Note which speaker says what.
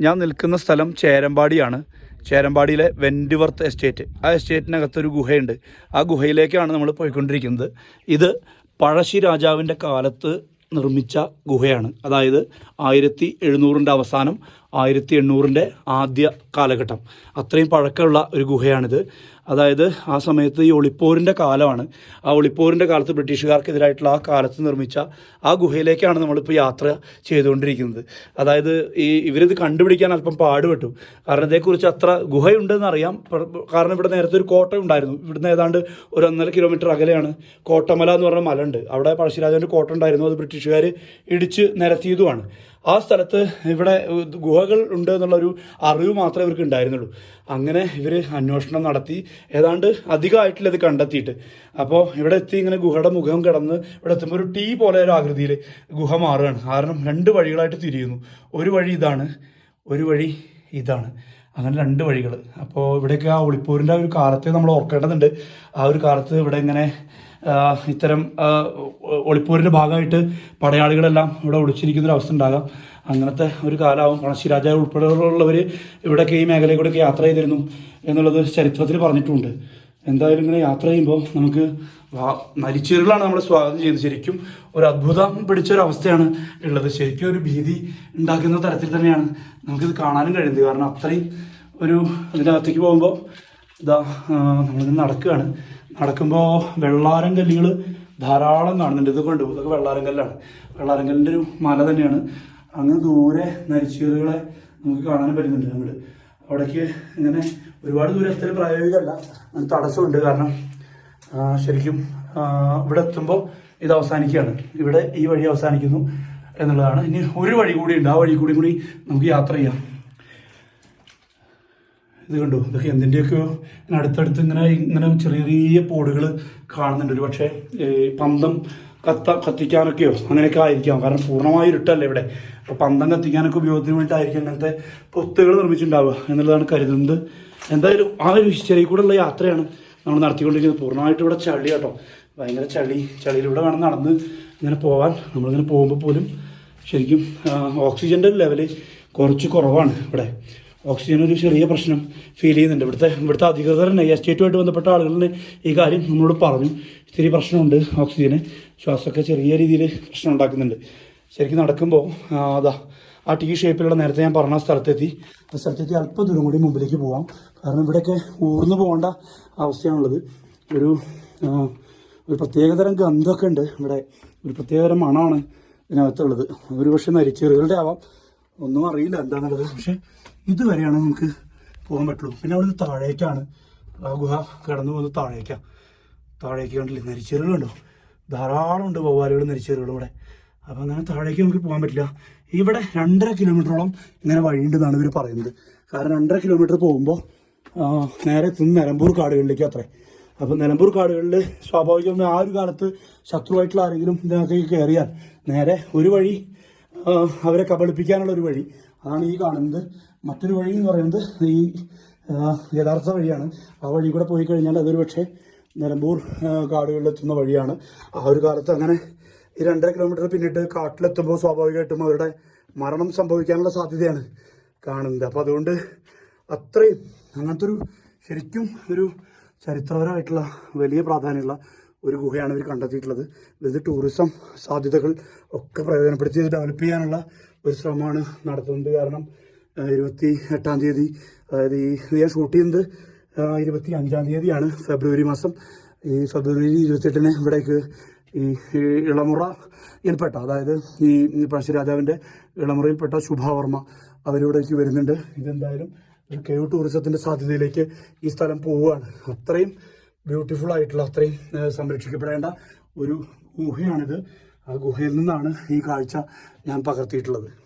Speaker 1: ഞാൻ നിൽക്കുന്ന സ്ഥലം ചേരമ്പാടിയാണ്. ചേരമ്പാടിയിലെ വെൻഡിവർത്ത് എസ്റ്റേറ്റ്. ആ എസ്റ്റേറ്റിനകത്തൊരു ഗുഹയുണ്ട്. ആ ഗുഹയിലേക്കാണ് നമ്മൾ പോയിക്കൊണ്ടിരിക്കുന്നത്. ഇത് പഴശ്ശി രാജാവിന്റെ കാലത്ത് നിർമ്മിച്ച ഗുഹയാണ്. അതായത് ആയിരത്തി എഴുന്നൂറിന്റെ അവസാനം ആയിരത്തി എണ്ണൂറിന്റെ ആദ്യ കാലഘട്ടം. അത്രയും പഴക്കമുള്ള ഒരു ഗുഹയാണിത്. അതായത് ആ സമയത്ത് ഈ ഒളിപ്പോരിന്റെ കാലമാണ്. ആ ഒളിപ്പോരിന്റെ കാലത്ത് ബ്രിട്ടീഷുകാർക്കെതിരായിട്ടുള്ള ആ കാലത്ത് നിർമ്മിച്ച ആ ഗുഹയിലേക്കാണ് നമ്മളിപ്പോൾ യാത്ര ചെയ്തുകൊണ്ടിരിക്കുന്നത്. അതായത് ഈ ഇവരിത് കണ്ടുപിടിക്കാൻ അല്പം പാടുപെട്ടു. കാരണം ഇതേക്കുറിച്ച് അത്ര ഗുഹയുണ്ടെന്ന് അറിയാം കാരണം ഇവിടെ നേരത്തെ ഒരു കോട്ട ഉണ്ടായിരുന്നു. ഇവിടുന്ന് ഏതാണ്ട് ഒരു ഒന്നര കിലോമീറ്റർ അകലെയാണ് കോട്ടമല എന്ന് പറഞ്ഞ മല ഉണ്ട് അവിടെ പഴശ്ശിരാജാവിന്റെ കോട്ട ഉണ്ടായിരുന്നു. അത് ബ്രിട്ടീഷുകാർ ഇടിച്ച് നിരത്തിയതുമാണ്. ആ സ്ഥലത്ത് ഇവിടെ ഗുഹകൾ ഉണ്ട് എന്നുള്ളൊരു അറിവ് മാത്രമേ ഇവർക്ക് ഉണ്ടായിരുന്നുള്ളൂ. അങ്ങനെ ഇവർ അന്വേഷണം നടത്തി. ഏതാണ്ട് അധികമായിട്ടില്ല ഇത് കണ്ടെത്തിയിട്ട്. അപ്പോൾ ഇവിടെ എത്തി ഇങ്ങനെ ഗുഹയുടെ മുഖം കിടന്ന് ഇവിടെ എത്തുമ്പോൾ ഒരു ടീ പോലെ ഒരു ആകൃതിയിൽ ഗുഹ മാറുകയാണ്. കാരണം രണ്ട് വഴികളായിട്ട് തിരിയുന്നു. ഒരു വഴി ഇതാണ് ഒരു വഴി ഇതാണ്. അങ്ങനെ രണ്ട് വഴികൾ. അപ്പോൾ ഇവിടെയൊക്കെ ആ ഒളിപ്പൂരിന്റെ ഒരു കാലത്തെ നമ്മൾ ഓർക്കേണ്ടതുണ്ട്. ആ ഒരു കാലത്ത് ഇവിടെ ഇങ്ങനെ ഇത്തരം ഒളിപ്പൂരിന്റെ ഭാഗമായിട്ട് പടയാളികളെല്ലാം ഇവിടെ ഒളിച്ചിരിക്കുന്ന ഒരു അവസ്ഥ ഉണ്ടാകാം. അങ്ങനത്തെ ഒരു കാലമാവും. പണശ്ശി രാജാവ് ഉൾപ്പെടെയുള്ളവർ ഇവിടെയൊക്കെ ഈ മേഖലയിൽ കൂടെയൊക്കെ യാത്ര ചെയ്തിരുന്നു എന്നുള്ളത് ചരിത്രത്തിൽ പറഞ്ഞിട്ടുണ്ട് എന്തായാലും ഇങ്ങനെ യാത്ര ചെയ്യുമ്പോൾ നമുക്ക് മരിച്ചവരിലാണ് നമ്മളെ സ്വാഗതം ചെയ്ത് ശരിക്കും ഒരു അത്ഭുതം പിടിച്ച ഒരു അവസ്ഥയാണ് ഉള്ളത്. ശരിക്കും ഒരു ഭീതി ഉണ്ടാക്കുന്ന തരത്തിൽ തന്നെയാണ് നമുക്കിത് കാണാനും കഴിയുന്നത്. കാരണം അത്രയും ഒരു അതിനകത്തേക്ക് പോകുമ്പോൾ ഇതാ നമ്മളിത് നടക്കുകയാണ്. നടക്കുമ്പോൾ വെള്ളാരം കല്ലുകൾ ധാരാളം കാണുന്നുണ്ട്. ഇത് കണ്ടു. ഇതൊക്കെ വെള്ളാരം കല്ലാണ്. വെള്ളാരം കല്ലിന്റെ ഒരു മല തന്നെയാണ്. അങ്ങ് ദൂരെ നരിച്ചീറുകളെ നമുക്ക് കാണാനും പറ്റുന്നുണ്ട് അങ്ങോട്ട്. അവിടേക്ക് ഇങ്ങനെ ഒരുപാട് ദൂരം എത്ര പ്രായോഗികമല്ല. അങ്ങനെ തടസ്സമുണ്ട്. കാരണം ശരിക്കും ഇവിടെ എത്തുമ്പോൾ ഇത് അവസാനിക്കുകയാണ്. ഇവിടെ ഈ വഴി അവസാനിക്കുന്നു എന്നുള്ളതാണ്. ഇനി ഒരു വഴി കൂടി ഉണ്ട്. ആ വഴി കൂടി കൂടി നമുക്ക് യാത്ര ചെയ്യാം. ഇത് കണ്ടു. ഇതൊക്കെ എന്തിന്റെയൊക്കെയോ ഇങ്ങനെ അടുത്തടുത്ത് ഇങ്ങനെ ഇങ്ങനെ ചെറിയ ചെറിയ പോടുകൾ കാണുന്നുണ്ട്. ഒരു പക്ഷേ പന്തം കത്ത കത്തിക്കാനൊക്കെയോ അങ്ങനെയൊക്കെ ആയിരിക്കാം. കാരണം പൂർണമായി ഇരുട്ടല്ലേ ഇവിടെ. അപ്പോൾ പന്തം കത്തിക്കാനൊക്കെ ഉപയോഗത്തിന് വേണ്ടിയിട്ടായിരിക്കും അങ്ങനത്തെ പൊത്തുകൾ നിർമ്മിച്ചിട്ടുണ്ടാവുക എന്നുള്ളതാണ് കരുതുന്നത്. എന്തായാലും ആ ഒരു ചെറിയ കൂടെയുള്ള യാത്രയാണ് നമ്മൾ നടത്തിക്കൊണ്ടിരിക്കുന്നത്. പൂർണമായിട്ട് ഇവിടെ ചളി കേട്ടോ. ഭയങ്കര ചളി. ചളിയിലൂടെ വേണം നടന്ന് ഇങ്ങനെ പോകാൻ നമ്മളിങ്ങനെ പോകുമ്പോൾ പോലും ശരിക്കും ഓക്സിജന്റെ ലെവൽ കുറച്ച് കുറവാണ് ഇവിടെ. ഓക്സിജൻ ഒരു ചെറിയ പ്രശ്നം ഫീൽ ചെയ്യുന്നുണ്ട്. ഇവിടുത്തെ ഇവിടുത്തെ അധികൃതർ തന്നെ എസ്റ്റേറ്റുമായിട്ട് ബന്ധപ്പെട്ട ആളുകളിൽ ഈ കാര്യം നമ്മളോട് പറഞ്ഞു. ഇത്തിരി പ്രശ്നമുണ്ട് ഓക്സിജന് ശ്വാസമൊക്കെ ചെറിയ രീതിയിൽ പ്രശ്നം ഉണ്ടാക്കുന്നുണ്ട്. ശരിക്കും നടക്കുമ്പോൾ അതാ ആ ടി ഷേപ്പിലുള്ള നേരത്തെ ഞാൻ പറഞ്ഞ സ്ഥലത്തെത്തി. ആ സ്ഥലത്തെത്തി അല്പം ദൂരം കൂടി മുമ്പിലേക്ക് പോവാം. കാരണം ഇവിടെയൊക്കെ ഊർന്നു പോകേണ്ട അവസ്ഥയാണുള്ളത്. ഒരു ഒരു പ്രത്യേകതരം ഗന്ധമൊക്കെ ഉണ്ട്. ഇവിടെ ഒരു പ്രത്യേകതരം മണമാണ് ഇതിനകത്തുള്ളത്. ഒരു പക്ഷെ നരിച്ചെറുകളുടെ ആവാം. ഒന്നും അറിയില്ല എന്താണെന്നുള്ളത് പക്ഷേ ഇതുവരെയാണ് നമുക്ക് പോകാൻ പറ്റുള്ളൂ. പിന്നെ അവിടുന്ന് താഴേക്കാണ്. ആ ഗുഹ കടന്നു പോകുന്നത് താഴേക്കാണ് താഴേക്ക് കണ്ടില്ലേ? നരിച്ചെറുകളുണ്ടോ? ധാരാളം ഉണ്ട് വവ്വാലുകളും നരിച്ചെറുകളും ഇവിടെ. അപ്പം അങ്ങനെ താഴേക്ക് നമുക്ക് പോകാൻ പറ്റില്ല. ഇവിടെ രണ്ടര കിലോമീറ്ററോളം ഇങ്ങനെ വഴിയുണ്ടെന്നാണ് ഇവർ പറയുന്നത്. കാരണം രണ്ടര കിലോമീറ്റർ പോകുമ്പോൾ നേരെ എത്തുന്ന നിലമ്പൂർ കാടുകളിലേക്ക് അത്രേ. അപ്പം നിലമ്പൂർ കാടുകളിൽ സ്വാഭാവികം ആ ഒരു കാലത്ത് ശത്രുവായിട്ടുള്ള ആരെങ്കിലും ഇതിനകത്തേക്ക് കയറിയാൽ നേരെ ഒരു വഴി അവരെ കബളിപ്പിക്കാനുള്ള ഒരു വഴി. അതാണ് ഈ കാണുന്നത്. മറ്റൊരു വഴി എന്ന് പറയുന്നത് ഈ യഥാർത്ഥ വഴിയാണ്. ആ വഴി കൂടെ പോയി കഴിഞ്ഞാൽ അതൊരു പക്ഷേ നിലമ്പൂർ കാടുകളിലെത്തുന്ന വഴിയാണ്. ആ ഒരു കാലത്ത് അങ്ങനെ ഈ രണ്ടര കിലോമീറ്റർ പിന്നിട്ട് കാട്ടിലെത്തുമ്പോൾ സ്വാഭാവികമായിട്ടും അവരുടെ മരണം സംഭവിക്കാനുള്ള സാധ്യതയാണ് കാണുന്നത്. അപ്പോൾ അതുകൊണ്ട് അത്രയും അങ്ങനത്തെ ഒരു ശരിക്കും ഒരു ചരിത്രപരമായിട്ടുള്ള വലിയ പ്രാധാന്യമുള്ള ഒരു ഗുഹയാണ് ഇവർ കണ്ടെത്തിയിട്ടുള്ളത്. ഇത് ടൂറിസം സാധ്യതകൾ ഒക്കെ പ്രയോജനപ്പെടുത്തി ഡെവലപ്പ് ചെയ്യാനുള്ള ഒരു ശ്രമമാണ് നടത്തുന്നത്. കാരണം ഇരുപത്തി എട്ടാം തീയതി അതായത് ഈ ഞാൻ ഷൂട്ട് ചെയ്യുന്നത് ഇരുപത്തി അഞ്ചാം തീയതിയാണ് ഫെബ്രുവരി മാസം. ഈ ഫെബ്രുവരി ഇരുപത്തെട്ടിന് ഇവിടേക്ക് ഈ ഇളമുറ ഇൽപ്പെട്ട അതായത് ഈ പഴശ്ശിരാജാവിന്റെ ഇളമുറയിൽപ്പെട്ട ശുഭാവർമ്മ അവരിവിടേക്ക് വരുന്നുണ്ട്. ഇതെന്തായാലും ഒരു കേവ് ടൂറിസത്തിന്റെ സാധ്യതയിലേക്ക് ഈ സ്ഥലം പോവുകയാണ്. അത്രയും ബ്യൂട്ടിഫുൾ ആയിട്ടുള്ള അത്രയും സംരക്ഷിക്കപ്പെടേണ്ട ഒരു ഗുഹയാണിത്. ആ ഗുഹയിൽ നിന്നാണ് ഈ കാഴ്ച ഞാൻ പകർത്തിയിട്ടുള്ളത്.